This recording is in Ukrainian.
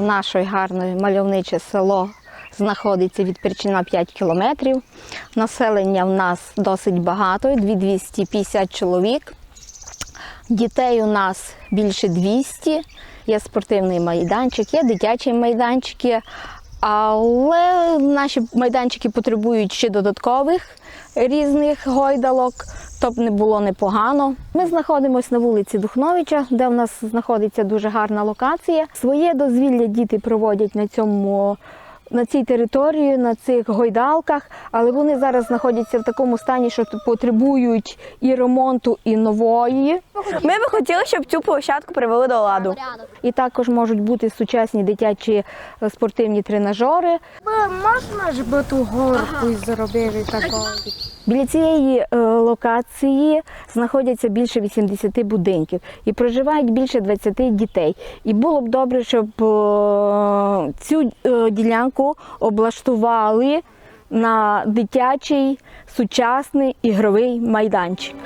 наше гарне мальовниче село знаходиться від Перчина 5 кілометрів. Населення в нас досить багато, 2250 чоловік. Дітей у нас більше 200. Є спортивний майданчик, є дитячі майданчики. Але наші майданчики потребують ще додаткових різних гойдалок, тобто не було непогано. Ми знаходимося на вулиці Духновича, де в нас знаходиться дуже гарна локація. Своє дозвілля діти проводять на цьому. На цій території, на цих гойдалках, але вони зараз знаходяться в такому стані, що потребують і ремонту, і нової. Ми би хотіли, щоб цю площадку привели до ладу. І також можуть бути сучасні дитячі е, спортивні тренажери. Можна ж би ту горку зробили такою? Біля цієї е, локації знаходяться більше 80 будинків і проживають більше 20 дітей. І було б добре, щоб е, цю е, ділянку облаштували на дитячий сучасний ігровий майданчик.